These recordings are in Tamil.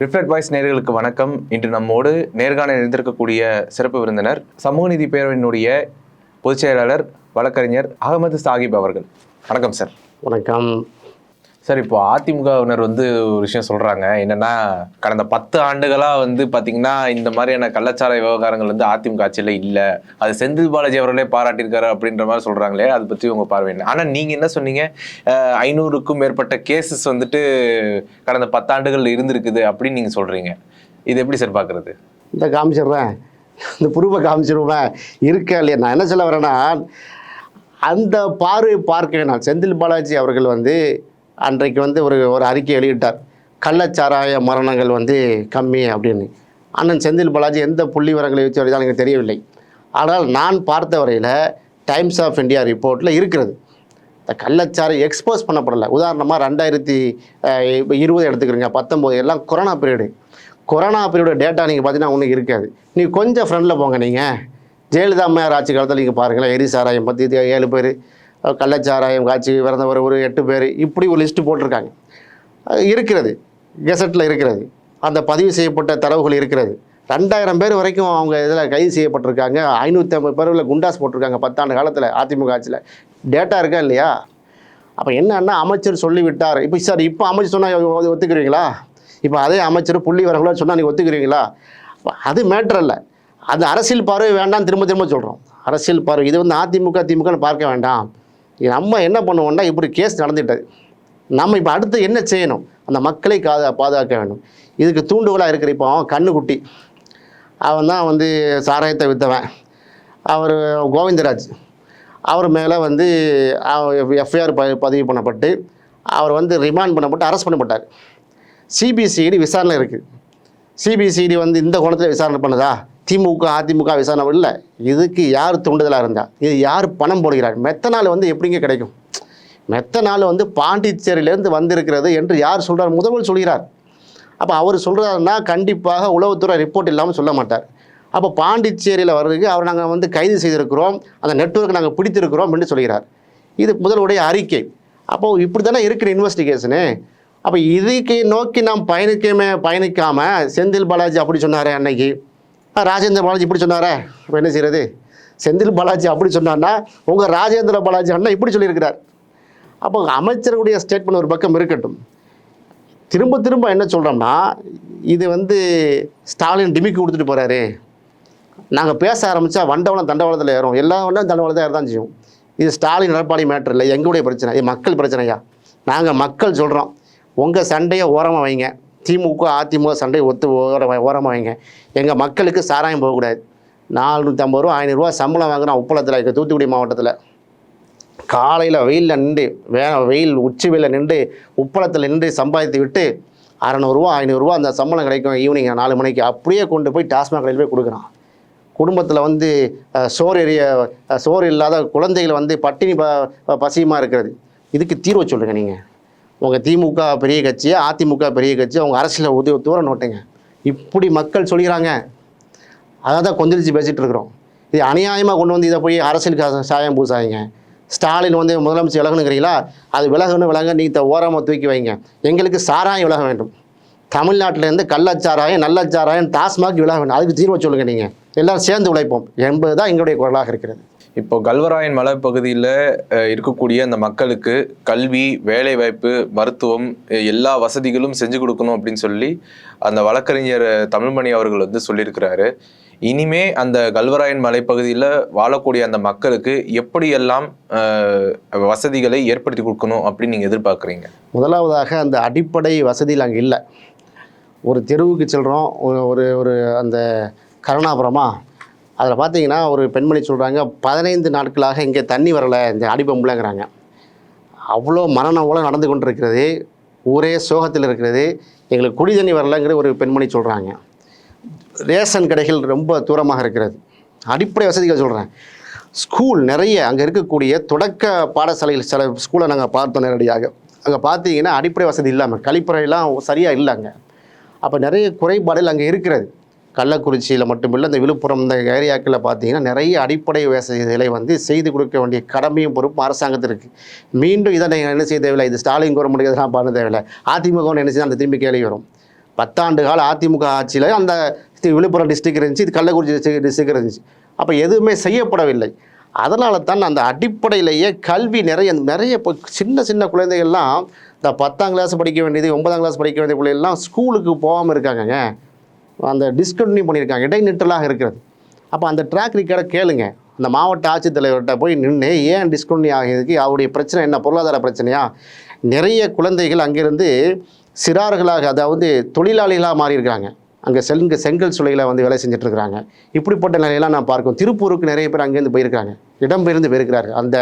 ரிஃப்ளெக்ட் வாய்ஸ் நேர்களுக்கு வணக்கம். இன்று நம்மோடு நேர்காணல் இருந்திருக்கக்கூடிய சிறப்பு விருந்தினர் சமூக நீதி பேரவையினுடைய பொதுச் செயலாளர் வழக்கறிஞர் அகமது சாகிப் அவர்கள். வணக்கம் சார். வணக்கம். சார் இப்போ அதிமுகவினர் வந்து ஒரு விஷயம் சொல்கிறாங்க என்னென்னா கடந்த பத்து ஆண்டுகளாக வந்து பார்த்திங்கன்னா இந்த மாதிரியான கள்ளச்சார விவகாரங்கள் வந்து அதிமுக ஆட்சியில் இல்லை. அது செந்தில் பாலாஜி அவர்களே பாராட்டியிருக்காரு அப்படின்ற மாதிரி சொல்கிறாங்களே அதை பற்றி உங்கள் பார்வை என்ன? ஆனால் நீங்கள் என்ன சொன்னீங்க? ஐநூறுக்கும் மேற்பட்ட கேசஸ் வந்துட்டு கடந்த பத்தாண்டுகள் இருந்திருக்குது அப்படின்னு நீங்கள் சொல்கிறீங்க இது எப்படி சார் பார்க்குறது இந்த காமிச்சிடுறேன். இந்த புருவை காமிச்சிடுவேன். இருக்கா இல்லையா? நான் என்ன சொல்ல வரேன்னா அந்த பார்வை பார்க்க நான். செந்தில் பாலாஜி அவர்கள் வந்து அன்றைக்கு வந்து ஒரு ஒரு அறிக்கை வெளியிட்டார். கள்ளச்சாராய மரணங்கள் வந்து கம்மி அப்படின்னு. அண்ணன் செந்தில் பாலாஜி எந்த புள்ளி விவரங்களை வச்சு வரைதான் எனக்கு தெரியவில்லை. ஆனால் நான் பார்த்த வரையில் டைம்ஸ் ஆஃப் இந்தியா ரிப்போர்ட்டில் இருக்கிறது. இந்த கள்ளச்சாரை எக்ஸ்போஸ் பண்ணப்படலை. உதாரணமாக ரெண்டாயிரத்தி இருபது எடுத்துக்கிறீங்க பத்தொம்போது எல்லாம் corona period corona period data நீங்கள் பார்த்தீங்கன்னா ஒன்றும் இருக்காது. நீங்கள் கொஞ்சம் ஃப்ரெண்டில் போங்க நீங்கள் ஜெயலலிதா அம்மையார் ஆட்சி காலத்தில் நீங்கள் பாருங்களேன் எரி சாராயம் பற்றி இது ஏழு பேர். கள்ளச்சாராயம் காட்சி பிறந்தவர் ஒரு எட்டு பேர் இப்படி ஒரு லிஸ்ட்டு போட்டிருக்காங்க. இருக்கிறது. கெசட்டில் இருக்கிறது. அந்த பதிவு செய்யப்பட்ட தரவுகள் இருக்கிறது. ரெண்டாயிரம் பேர் வரைக்கும் அவங்க இதில் கைது செய்யப்பட்டிருக்காங்க. ஐநூற்றி ஐம்பது பேரில் குண்டாஸ் போட்டிருக்காங்க பத்தாண்டு காலத்தில் அதிமுக ஆட்சியில். டேட்டா இருக்கா இல்லையா? அப்போ என்னன்னா அமைச்சர் சொல்லிவிட்டார். இப்போ சார் இப்போ அமைச்சர் சொன்னால் ஒத்துக்கிறீங்களா? இப்போ அதே அமைச்சர் புள்ளி வரங்களோ சொன்னால் நீங்கள் ஒத்துக்கிறீங்களா? அது மேட்டர் இல்லை அது அரசியல் பார்வை வேண்டாம் திரும்ப திரும்ப சொல்கிறோம் அரசியல் பார்வை. இது வந்து அதிமுக திமுகன்னு பார்க்க வேண்டாம். நம்ம என்ன பண்ணுவோம்னா இப்படி கேஸ் நடந்துட்டது. நம்ம இப்போ அடுத்து என்ன செய்யணும்? அந்த மக்களை காத பாதுகாக்க வேண்டும். இதுக்கு தூண்டுகோலாக இருக்கிற இப்போ அவன் கண்ணுக்குட்டி. அவன் தான் வந்து சாராயத்தை விற்றவன் அவர் கோவிந்தராஜ். அவர் மேலே வந்து எஃப்ஐஆர் ப பதிவு பண்ணப்பட்டு அவர் வந்து ரிமாண்ட் பண்ணப்பட்டு அரெஸ்ட் பண்ணப்பட்டார். சிபிசிஐடி விசாரணை இருக்குது சிபிசிஐடி வந்து இந்த கோணத்தில் விசாரணை பண்ணுதா? திமுக அதிமுக விசாரணை இல்லை இதுக்கு யார் தூண்டுதலாக இருந்தால் இது யார் பணம் போடுகிறார்? மெத்த நாள் வந்து எப்படிங்க கிடைக்கும்? மெத்த நாள் வந்து பாண்டிச்சேரியிலேருந்து வந்திருக்கிறது என்று யார் சொல்கிறார் முதல்வர் சொல்கிறார். அப்போ அவர் சொல்கிறாருன்னா கண்டிப்பாக உளவுத்துறை ரிப்போர்ட் இல்லாமல் சொல்ல மாட்டார். அப்போ பாண்டிச்சேரியில் வர்றதுக்கு அவர் நாங்கள் வந்து கைது செய்திருக்கிறோம். அந்த நெட்வொர்க் நாங்கள் பிடித்திருக்கிறோம் என்று சொல்கிறார். இது முதல்வருடைய அறிக்கை. அப்போது இப்படி தானே இருக்கிற இன்வெஸ்டிகேஷனு அப்போ இதுக்கு நோக்கி நாம் பயணிக்கமே பயணிக்காமல் செந்தில் பாலாஜி அப்படி சொன்னார் அன்னைக்கு. ராஜேந்திர பாலாஜி இப்படி சொன்னாரே. இப்போ என்ன செய்யறது செந்தில் பாலாஜி அப்படி சொன்னார்னா உங்கள் ராஜேந்திர பாலாஜி அண்ணா இப்படி சொல்லியிருக்கிறார். அப்போ அமைச்சருடைய ஸ்டேட்மெண்ட் ஒரு பக்கம் இருக்கட்டும். திரும்ப திரும்ப என்ன சொல்கிறோம்னா இது வந்து ஸ்டாலின் டிமிக்கு கொடுத்துட்டு போகிறாரு நாங்கள் பேச ஆரம்பித்தா வண்டவளம் தண்டவாளத்தில் ஏறும். எல்லா வண்டம் தண்டவாளத்தில் ஏறதான் செய்யும். இது ஸ்டாலின் எடப்பாடி மேட்டர் இல்லை. எங்களுடைய பிரச்சனை. இது மக்கள் பிரச்சனையா? நாங்கள் மக்கள் சொல்கிறோம் உங்கள் சண்டையை ஓரமாக வைங்க. திமுக அதிமுக சண்டையை ஒத்து ஓர ஓரமாக வைங்க. எங்கள் மக்களுக்கு சாராயம் போகக்கூடாது. நானூற்றி ஐம்பது ரூபா ஐநூறுரூவா சம்பளம் வாங்குறான் உப்பளத்தில் இருக்க தூத்துக்குடி மாவட்டத்தில். காலையில் வெயிலில் நின்று வே வெயில் உச்சி வெயிலில் நின்று உப்பளத்தில் நின்று சம்பாதித்து விட்டு அறநூறுவா ஐநூறுரூவா அந்த சம்பளம் கிடைக்கும் ஈவினிங் நாலு மணிக்கு. அப்படியே கொண்டு போய் டாஸ்மாக் கடையில் போய் கொடுக்குறான் குடும்பத்தில் வந்து சோறு எரிய சோறு இல்லாத குழந்தைகள் வந்து பட்டினி ப பசியமாக பசியுமா இருக்கிறது. இதுக்கு தீர்வை சொல்லுங்கள் நீங்கள் உங்கள் திமுக பெரிய கட்சி அதிமுக பெரிய கட்சி அவங்க அரசியலில் உதவி தூரம் நோட்டுங்க. இப்படி மக்கள் சொல்கிறாங்க அதை தான் கொந்தளிச்சு பேசிகிட்டு இருக்கிறோம். இது அநியாயமாக கொண்டு வந்து இதை போய் அரசியலுக்கு சாயம் பூசாதீங்க. ஸ்டாலின் வந்து முதலமைச்சர் விலகணுங்கிறீங்களா அது விலகணும் விலக நீங்கள் ஓரமாக தூக்கி வைங்க. எங்களுக்கு சாராயம் விலக வேண்டும். தமிழ்நாட்டிலேருந்து கள்ளச்சாராயம் நல்லச்சாராயம் டாஸ்மாக் விலக வேண்டும். அதுக்கு தீர்வை சொல்லுங்கள் நீங்கள் எல்லோரும் சேர்ந்து உழைப்போம். என்பது தான் எங்களுடைய குரலாக இருக்கிறது. இப்போ கல்வராயன் மலைப்பகுதியில் இருக்கக்கூடிய அந்த மக்களுக்கு கல்வி வேலைவாய்ப்பு மருத்துவம் எல்லா வசதிகளும் செஞ்சு கொடுக்கணும் அப்படின்னு சொல்லி அந்த வழக்கறிஞர் தமிழ்மணி அவர்கள் வந்து சொல்லியிருக்கிறாரு. இனிமே அந்த கல்வராயன் மலைப்பகுதியில் வாழக்கூடிய அந்த மக்களுக்கு எப்படியெல்லாம் வசதிகளை ஏற்படுத்தி கொடுக்கணும் அப்படின்னு நீங்கள் எதிர்பார்க்குறீங்க? முதலாவதாக அந்த அடிப்படை வசதியில் அங்கே இல்லை. ஒரு தெருவுக்கு செல்கிறோம் ஒரு ஒரு அந்த கருணாபுரமா அதில் பார்த்தீங்கன்னா ஒரு பெண்மணி சொல்கிறாங்க பதினைந்து நாட்களாக இங்கே தண்ணி வரலை இந்த அடிபம்புலங்கிறாங்க. அவ்வளோ மரணம் நடந்து நடந்து கொண்டிருக்கிறது ஒரே சோகத்தில் இருக்கிறது எங்களுக்கு குடி தண்ணி வரலைங்கிற ஒரு பெண்மணி சொல்கிறாங்க. ரேஷன் கடைகள் ரொம்ப தூரமாக இருக்கிறது. அடிப்படை வசதிகள் சொல்கிறேன். ஸ்கூல் நிறைய அங்கே இருக்கக்கூடிய தொடக்க பாடசாலைகள் சில ஸ்கூலை நாங்கள் பார்த்தோம் நேரடியாக. அங்கே பார்த்தீங்கன்னா அடிப்படை வசதி இல்லாமல் கழிப்பறையெல்லாம் சரியாக இல்லை அங்கே அப்போ நிறைய குறைபாடுகள் அங்கே இருக்கிறது. கள்ளக்குறிச்சியில் மட்டுமில்லை இந்த விழுப்புரம் இந்த ஏரியாக்களில் பார்த்தீங்கன்னா நிறைய அடிப்படை வசதிகளை வந்து செய்து கொடுக்க வேண்டிய கடமையும் பொறுப்பும் அரசாங்கத்திற்கு மீண்டும் இதை நீங்கள் என்ன செய்ய தேவையில்லை. இது ஸ்டாலின் கவர்மெண்ட் எதெல்லாம் பண்ண தேவையில்லை. அதிமுக என்ன செய்ய அந்த திரும்பி கேள்வி வரும். பத்தாண்டு கால அதிமுக ஆட்சியில் அந்த விழுப்புரம் டிஸ்ட்ரிக்ட் இருந்துச்சு இது கள்ளக்குறிச்சி டிஸ்ட்ரிக்ட் டிஸ்ட்ரிக்ட் இருந்துச்சு. அப்போ எதுவுமே செய்யப்படவில்லை. அதனால தான் அந்த அடிப்படையிலேயே கல்வி நிறைய நிறைய இப்போ சின்ன சின்ன குழந்தைகள்லாம் இந்த பத்தாம் கிளாஸ் படிக்க வேண்டியது ஒன்பதாம் கிளாஸ் படிக்க வேண்டிய பிள்ளைகள்லாம் ஸ்கூலுக்கு போகாமல் இருக்காங்கங்க. அந்த டிஸ்கண்டினியூ பண்ணியிருக்காங்க. இடைநிற்றலாக இருக்கிறது. அப்போ அந்த ட்ராக் ரெக்கார்டை கேளுங்க. அந்த மாவட்ட ஆட்சித்தலைவர்கிட்ட போய் நின்று ஏன் டிஸ்கண்டினியூ ஆகியதுக்கு அவருடைய பிரச்சனை என்ன? பொருளாதார பிரச்சனையா? நிறைய குழந்தைகள் அங்கிருந்து சிறார்களாக அதாவது தொழிலாளிகளாக மாறியிருக்காங்க அங்கே செங்க செங்கல் சுளையில் வந்து வேலை செஞ்சிட்ருக்கிறாங்க இப்படிப்பட்ட நிலையெல்லாம் நான் பார்க்கும். திருப்பூருக்கு நிறைய பேர் அங்கேருந்து போயிருக்காங்க இடம்பெயர்ந்து போயிருக்கிறார்கள். அந்த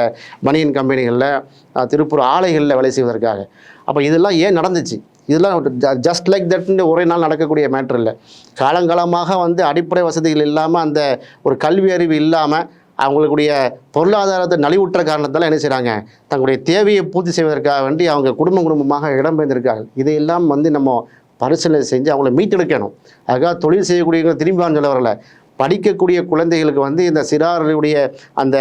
பனியன் கம்பெனிகளில் திருப்பூர் ஆலைகளில் வேலை செய்வதற்காக. அப்போ இதெல்லாம் ஏன் நடந்துச்சு? இதெல்லாம் ஜஸ்ட் லைக் தட்னு ஒரே நாள் நடக்கக்கூடிய மேட்ரு இல்லை. காலங்காலமாக வந்து அடிப்படை வசதிகள் இல்லாமல் அந்த ஒரு கல்வி அறிவு இல்லாமல் அவங்களுடைய பொருளாதாரத்தை நலிவுற்ற காரணத்தால் என்ன செய்கிறாங்க தங்களுடைய தேவையை பூர்த்தி செய்வதற்காக வேண்டி அவங்க குடும்ப குடும்பமாக இடம்பெயர்ந்திருக்காங்க இதையெல்லாம் வந்து நம்ம பரிசீலனை செஞ்சு அவங்கள மீட்டெடுக்கணும். அதுக்காக தொழில் செய்யக்கூடியவங்க திரும்பிவான்னு சொல்ல வரல. படிக்கக்கூடிய குழந்தைகளுக்கு வந்து இந்த சிறாருடைய அந்த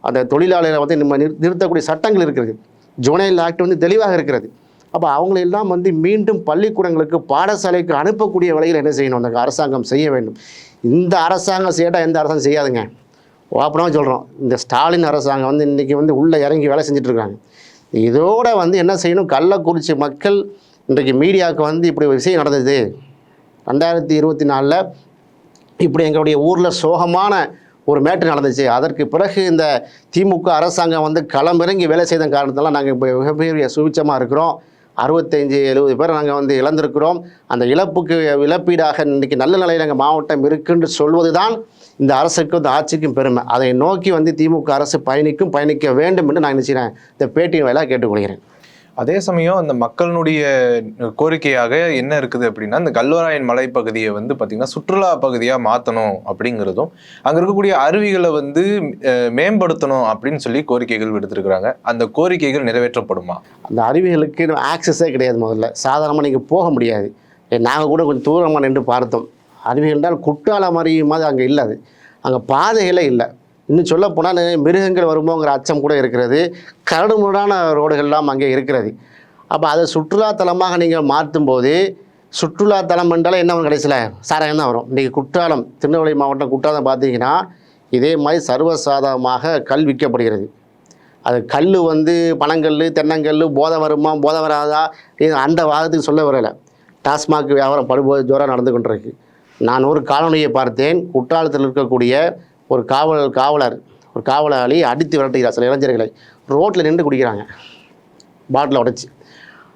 அந்த தொழிலாளர்களை வந்து நம்ம நிறு- நிறுத்தக்கூடிய சட்டங்கள் இருக்கிறது. ஜோனைல் ஆக்ட் வந்து தெளிவாக இருக்கிறது. அப்போ அவங்களெல்லாம் வந்து மீண்டும் பள்ளிக்கூடங்களுக்கு பாடசாலைக்கு அனுப்பக்கூடிய வழியில் என்ன செய்யணும்? அந்த அரசாங்கம் செய்ய வேண்டும். இந்த அரசாங்கம் செய்யட்டால் எந்த அரசாங்கம் செய்யாதுங்க. ஓப்பனாக சொல்கிறோம் இந்த ஸ்டாலின் அரசாங்கம் வந்து இன்றைக்கி வந்து உள்ளே இறங்கி வேலை செஞ்சிட்ருக்காங்க. இதோடு இதோட வந்து என்ன செய்யணும்? கள்ளக்குறிச்சி மக்கள் இன்றைக்கு மீடியாவுக்கு வந்து இப்படி ஒரு விஷயம் நடந்தது. ரெண்டாயிரத்தி இருபத்தி நாலில் இப்படி எங்களுடைய ஊரில் சோகமான ஒரு மேட்டு நடந்துச்சு. அதற்கு பிறகு இந்த திமுக அரசாங்கம் வந்து களமிறங்கி வேலை செய்த காரணத்தெல்லாம் நாங்கள் இப்போ மிகப்பெரிய சுபிச்சமாக இருக்கிறோம். அறுபத்தஞ்சு எழுபது பேர் நாங்கள் வந்து இழந்திருக்கிறோம். அந்த இழப்புக்கு இழப்பீடாக இன்றைக்கி நல்ல நிலையில் எங்கள் மாவட்டம் இருக்குன்னு சொல்வது தான் இந்த அரசுக்கும் இந்த ஆட்சிக்கும் பெருமை. அதை நோக்கி வந்து திமுக அரசு பயணிக்கும் பயணிக்க வேண்டும் என்று நான் நினைச்சிக்கிறேன். இந்த பேட்டியின் வாயிலாக கேட்டுக்கொள்கிறேன். அதே சமயம் இந்த மக்களினுடைய கோரிக்கையாக என்ன இருக்குது அப்படின்னா இந்த கல்வராயன் மலைப்பகுதியை வந்து பார்த்திங்கன்னா சுற்றுலா பகுதியாக மாற்றணும் அப்படிங்கிறதும் அங்கே இருக்கக்கூடிய அருவிகளை வந்து மேம்படுத்தணும் அப்படின்னு சொல்லி கோரிக்கைகள் விடுத்திருக்கிறாங்க. அந்த கோரிக்கைகள் நிறைவேற்றப்படுமா? அந்த அருவிகளுக்கு ஆக்சஸே கிடையாது முதல்ல. சாதாரணமாக நீங்கள் போக முடியாது. நாங்கள் கூட கொஞ்சம் தூரமாக நின்று பார்த்தோம். அருவிகள் என்றால் குற்றாலம் மாதிரி அங்கே இல்லை அது. அங்கே பாதைகளே இல்லை. இன்னும் சொல்ல போனால் மிருகங்கள் வருமோங்கிற அச்சம் கூட இருக்கிறது. கரடுமுரடான ரோடுகள்லாம் அங்கே இருக்கிறது. அப்போ அதை சுற்றுலாத்தலமாக நீங்கள் மாற்றும்போது சுற்றுலாத்தலம் என்றாலும் என்ன வரும் கடைசியில்? சாராயம் தான் வரும். இன்றைக்கி குற்றாலம் திருநெல்வேலி மாவட்டம் குற்றாலம் பார்த்தீங்கன்னா இதே மாதிரி சர்வசாதாரணமாக கல் விற்கப்படுகிறது. அது கல் வந்து பனங்கல் தென்னங்கல் போதை வருமா போதை வராதா? இது அந்த வாதத்துக்கு சொல்ல வரலை. டாஸ்மாக் வியாபாரம் படுபோது ஜோராக நடந்து கொண்டிருக்கு. நான் ஒரு காலநிலையை பார்த்தேன். குற்றாலத்தில் இருக்கக்கூடிய ஒரு காவல் காவலர் ஒரு காவலாளி அடித்து விரட்டுகிறார் சில இளைஞர்களை. ரோட்டில் நின்று குடிக்கிறாங்க. பாட்டில் உடைச்சி.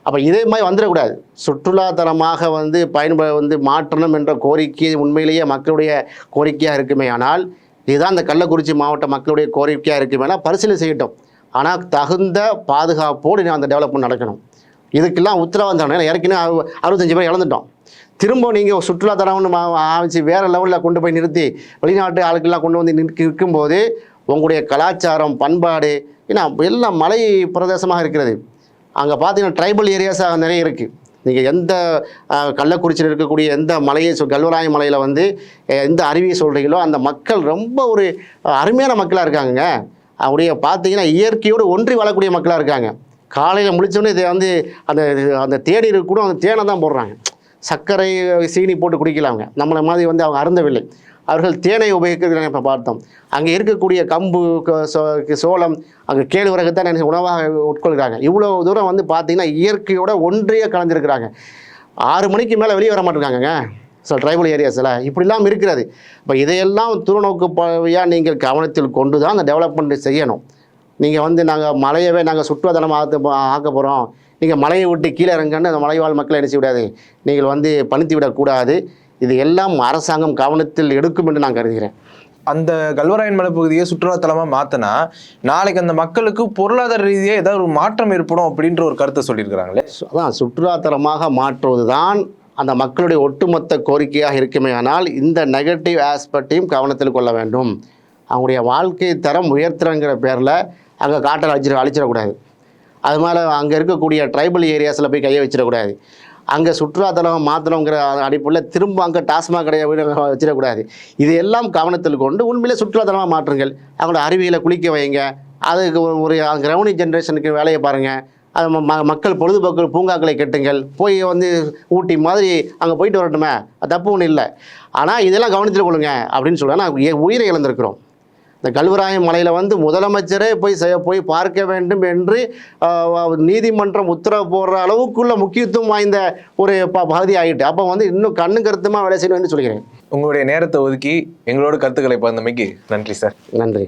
அப்போ இதே மாதிரி வந்துடக்கூடாது. சுற்றுலாத்தலமாக வந்து பயன்ப வந்து மாற்றணும் என்ற கோரிக்கை உண்மையிலேயே மக்களுடைய கோரிக்கையாக இருக்குமே ஆனால் இதுதான் இந்த கள்ளக்குறிச்சி மாவட்ட மக்களுடைய கோரிக்கையாக இருக்குமேனா பரிசீலனை செய்யட்டும். ஆனால் தகுந்த பாதுகாப்போடு அந்த டெவலப்மெண்ட் நடக்கணும். இதுக்கெல்லாம் உத்தரவாதம் ஏன்னா ஏற்கனவே அறுபத்தஞ்சு பேர் இழந்துட்டோம். திரும்ப நீங்கள் சுற்றுலாத்தலம்னு மா- ஆரம்பிச்சு வேறு லெவலில் கொண்டு போய் நிறுத்தி வெளிநாட்டு ஆளுக்கெல்லாம் கொண்டு வந்து நிற்க இருக்கும்போது உங்களுடைய கலாச்சாரம் பண்பாடு ஏன்னா எல்லாம் மலை பிரதேசமாக இருக்கிறது. அங்கே பார்த்தீங்கன்னா ட்ரைபல் ஏரியாஸாக நிறைய இருக்குது நீங்கள் எந்த கள்ளக்குறிச்சியில் இருக்கக்கூடிய எந்த மலையை சொல் கல்வராய மலையில் வந்து எந்த அருவியை சொல்கிறீங்களோ அந்த மக்கள் ரொம்ப ஒரு அருமையான மக்களாக இருக்காங்கங்க. அப்படியே பார்த்தீங்கன்னா இயற்கையோடு ஒன்றி வாழக்கூடிய மக்களாக இருக்காங்க. காலையில் முடித்தோடனே இதை வந்து அந்த அந்த தேடி கூட அந்த தேனை தான் போடுறாங்க. சர்க்கரை சீனி போட்டு குடிக்கலாங்க நம்மளை மாதிரி வந்து அவங்க அருந்தவில்லை. அவர்கள் தேனை உபயோகிக்கிறாங்க இப்போ பார்த்தோம். அங்கே இருக்கக்கூடிய கம்பு சோ- சோளம் அங்கே கேழ்வரகு தான் உணவாக உட்கொள்கிறாங்க. இவ்வளோ தூரம் வந்து பார்த்தீங்கன்னா இயற்கையோட ஒன்றிய கலந்துருக்கிறாங்க. ஆறு மணிக்கு மேலே வெளியே வர மாட்டேங்காங்கங்க சில ட்ரைபல் ஏரியாஸில் இப்படிலாம் இருக்கிறது. இப்போ இதையெல்லாம் துறநோக்கு பார்வையாக நீங்கள் கவனத்தில் கொண்டு தான் அந்த டெவலப்மெண்ட் செய்யணும். நீங்கள் வந்து நாங்கள் மலையவே நாங்கள் சுற்றுலாத்தலம் ஆக்க ஆக்க போகிறோம் நீங்கள் மலையை விட்டு கீழே இறங்கன்னு அந்த மலைவாழ் மக்களை என்ன செய்ய விடாது நீங்கள் வந்து பணித்து விடக்கூடாது இது எல்லாம் அரசாங்கம் கவனத்தில் எடுக்கும் என்று நான் கருதுகிறேன். அந்த கல்வராயன் மலைப்பகுதியை சுற்றுலாத்தலமா மாத்தினா நாளைக்கு அந்த மக்களுக்கு பொருளாதார ரீதியாக ஏதாவது ஒரு மாற்றம் ஏற்படும் அப்படின்ற ஒரு கருத்தை சொல்லியிருக்கிறாங்களே. அதான் சுற்றுலாத்தலமாக மாற்றுவது தான் அந்த மக்களுடைய ஒட்டுமொத்த கோரிக்கையாக இருக்குமே ஆனால் இந்த நெகட்டிவ் ஆஸ்பெக்டையும் கவனத்தில் கொள்ள வேண்டும். அவங்களுடைய வாழ்க்கை தரம் உயர்த்துறங்கிற பேரில் அங்கே காட்டை அழிச்சிட அழிச்சிடக்கூடாது. அது மேலே அங்கே இருக்கக்கூடிய ட்ரைபல் ஏரியாஸில் போய் கையை வச்சிடக்கூடாது. அங்கே சுற்றுலாத்தலம் மாத்தலங்கிற அடிப்படையில் திரும்ப அங்கே டாஸ்மாக் கடையை வச்சிடக்கூடாது. இது எல்லாம் கவனத்தில் கொண்டு உண்மையிலே சுற்றுலாத்தலமாக மாற்றுங்கள். அவங்களோட அருவியில் குளிக்க வைங்க. அதுக்கு ஒரு- கிரௌனி ஜென்ரேஷனுக்கு வேலையை பாருங்கள் அது ம- மக்கள் பொழுதுபோக்கு பூங்காக்களை கெட்டுங்கள். போய் வந்து ஊட்டி மாதிரி அங்கே போயிட்டு வரட்டுமே. அது தப்பு ஒன்றும் இல்லை. ஆனால் இதெல்லாம் கவனத்தில் கொள்ளுங்க அப்படின்னு சொல்லுவேன் நான் உயிரை இழந்திருக்கிறோம். இந்த கல்வராயன் மலையில் வந்து முதலமைச்சரே போய் செய்ய போய் பார்க்க வேண்டும் என்று நீதிமன்றம் உத்தரவு போடுற அளவுக்குள்ள முக்கியத்துவம் வாய்ந்த ஒரு ப பகுதி ஆகிட்டு அப்போ வந்து இன்னும் கண்ணு கருத்துமாக வேலை செய்யணும்னு சொல்கிறேன் உங்களுடைய நேரத்தை ஒதுக்கி எங்களோட கருத்துக்களை பகிர்ந்தமைக்கு நன்றி சார். நன்றி.